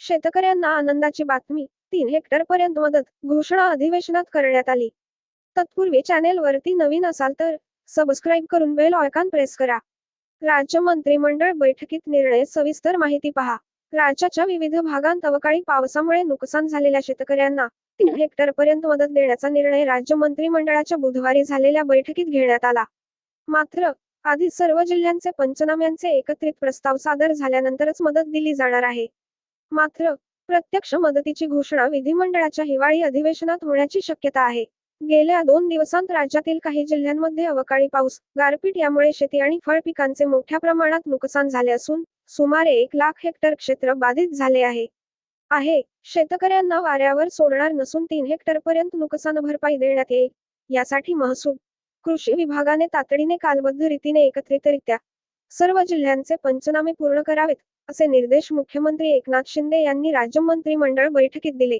शेतकऱ्यांना आनंदाची बातमी तीन हेक्टर पर्यंत मदत घोषणा अधिवेशनात करण्यात आली. तत्पूर्वी चॅनेल वरती नवीन असाल तर सबस्क्राईब करून बेल ऑयकॉन प्रेस करा. राज्य मंत्रिमंडळ बैठकीत निर्णय सविस्तर माहिती पहा. राज्याच्या विविध भागांत अवकाळी पावसामुळे नुकसान झालेल्या शेतकऱ्यांना तीन हेक्टर पर्यंत मदत देण्याचा निर्णय राज्य मंत्रिमंडळाच्या बुधवारी झालेल्या बैठकीत घेण्यात आला. मात्र आधी सर्व जिल्ह्यांचे पंचनाम्यांचे एकत्रित प्रस्ताव सादर झाल्यानंतरच मदत दिली जाणार आहे. मात्र प्रत्यक्ष मदतीची घोषणा विधिमंडळाच्या हिवाळी अधिवेशनात होण्याची शक्यता आहे. गेल्या दोन दिवसांत राज्यातील काही जिल्ह्यांमध्ये अवकाळी पाऊस गारपीट यामुळे शेती आणि फळ पिकांचे मोठ्या प्रमाणात नुकसान झाले असून सुमारे एक लाख हेक्टर क्षेत्र बाधित झाले आहे. आहे. शेतकऱ्यांना वाऱ्यावर सोडणार नसून तीन हेक्टर पर्यंत नुकसान भरपाई देण्यात येईल. यासाठी महसूल कृषी विभागाने तातडीने कालबद्ध रीतीने एकत्रितरित्या सर्व जिल्ह्यांचे पंचनामे पूर्ण करावेत असे निर्देश मुख्यमंत्री एकनाथ शिंदे यांनी राज्य मंत्रिमंडळ बैठकीत दिले.